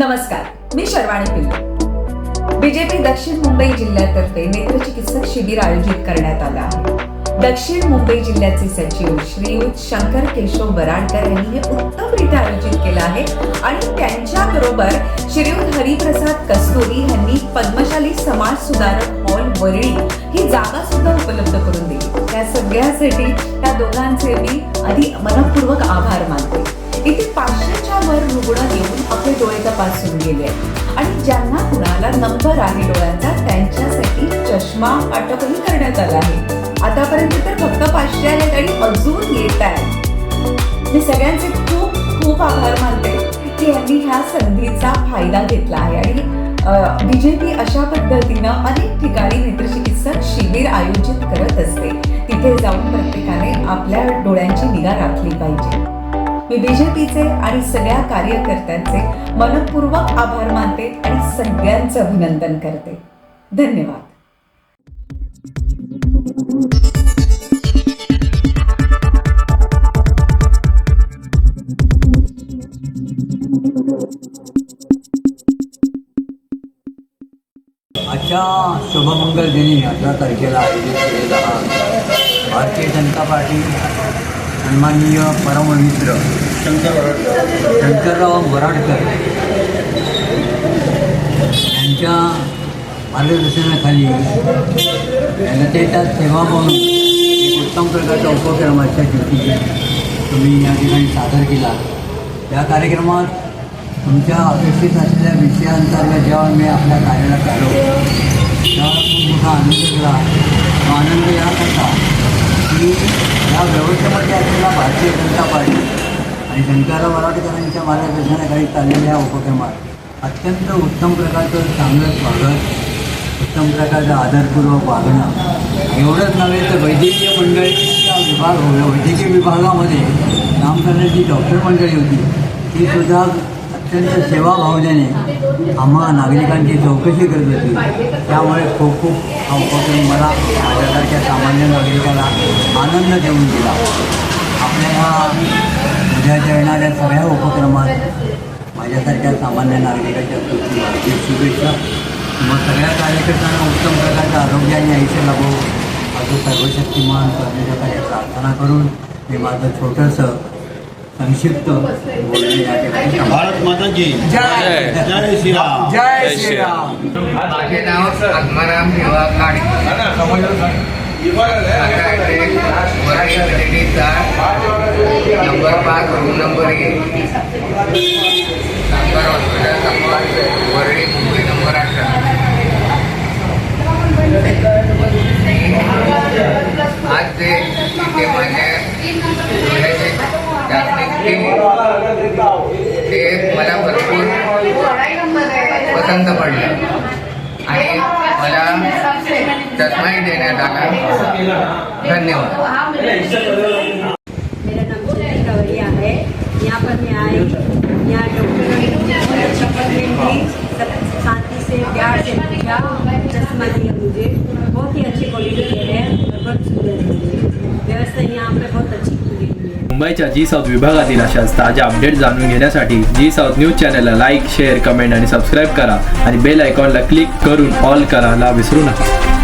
नमस्कार मी शर्वाणी पिल्ले. बीजेपी दक्षिण मुंबई जिल्ह्यातर्फे नेत्रचिकित्सक शिबिर आयोजित करण्यात आलं आहे. दक्षिण मुंबई जिल्ह्याचे सचिव श्रीयुत शंकर केशव बराडकर यांनी हे उत्तमरित्या आयोजित केलं आहे आणि त्यांच्या बरोबर श्रीयुत हरिप्रसाद कस्तुरी यांनी पद्मशाली समाज सुधारक हॉल वरळी ही जागा सुद्धा उपलब्ध करून दिली. त्या सगळ्यासाठी त्या दोघांचे मी आधी मनपूर्वक आभार मानते. इथे पाचशेच्या वर रुग्ण पासून गेले. आणि ज्यांना कुणाला नंबर आहे डोळ्यांचा त्यांच्यासाठी चष्मा वाटपही करण्यात आला आहे. आतापर्यंत तर फक्त पाचशे आहेत आणि अजून येत आहे मी सगळ्यांचे खूप खूप आभार मानते की यांनी ह्या संधीचा फायदा घेतला आहे. आणि बीजेपी अशा पद्धतीनं अनेक ठिकाणी नेत्रचिकित्सक शिबिर आयोजित करत असते. तिथे जाऊन प्रत्येकाने आपल्या डोळ्यांची निगा राखली पाहिजे. मी बीजेपीचे आणि सगळ्या कार्यकर्त्यांचे मनपूर्वक आभार मानते आणि सगळ्यांचं अभिनंदन करते. धन्यवाद. आजच्या शुभमंगल दिनी अठरा तारखेला आयोजित केलेला हा भारतीय जनता पार्टी सन्माननीय परममित्र शंकरराव वराडकर यांच्या मार्गदर्शनाखाली जनतेच्या सेवा म्हणून एक उत्तम प्रकारचा उपक्रमाच्या दिवशी तुम्ही या ठिकाणी सादर केला. या कार्यक्रमात तुमच्या अपेक्षित असलेल्या विषयांतर्गत जेव्हा मी आपल्या कार्यालयात आलो तेव्हा खूप मोठा आनंद झाला. तो आनंद याकरता की या व्यवस्थेमध्ये असलेला भारतीय जनता पार्टी आणि शंकरराव मराठकरांच्या मार्गदर्शनाखाली चाललेल्या या उपक्रमात अत्यंत उत्तम प्रकारचं चांगलं स्वागत उत्तम प्रकारचं आदरपूर्वक वागणं एवढंच नव्हे तर वैद्यकीय मंडळीचा विभाग हो, वैद्यकीय विभागामध्ये काम करण्याची डॉक्टर मंडळी होती ती सुद्धा अत्यंत सेवाभावनेने आम्हा नागरिकांची चौकशी करत होती. त्यामुळे खूप खूप हा उपक्रम मला माझ्यासारख्या सामान्य नागरिकाला आनंद देऊन दिला. आपल्या ह्या उद्याच्या येणाऱ्या सगळ्या उपक्रमात माझ्यासारख्या सामान्य नागरिकाच्या कृती शुभेच्छा. मग सगळ्या कार्यकर्त्यांना उत्तम प्रकारचं आरोग्याने आयुष्य लाभो. असं सर्वशक्तिमान करण्याच्या प्रार्थना करून मी माझं छोटंसं संक्षिप्त. भारत माता की जय. जय श्रीराम जय श्रीराम माझे नाव आत्माराम काळे. नंबर पाच रूम नंबर एक शंकर हॉस्पिटल समोर वरळी मुंबई नंबर अठरा आज ते तिथे माझ्या डोळ्याचे जागतिक ते मला भरपूर आतंक पडला. आणि मला चष्माही देण्यात आला. धन्यवाद. मुंबईच्या जी साऊथ विभागातील अशाच ताज्या अपडेट जाणून घेण्यासाठी जी साऊथ न्यूज चॅनलला लाईक शेअर कमेंट आणि सबस्क्राईब करा आणि बेल आयकॉनला क्लिक करून ऑल करायला विसरू नका.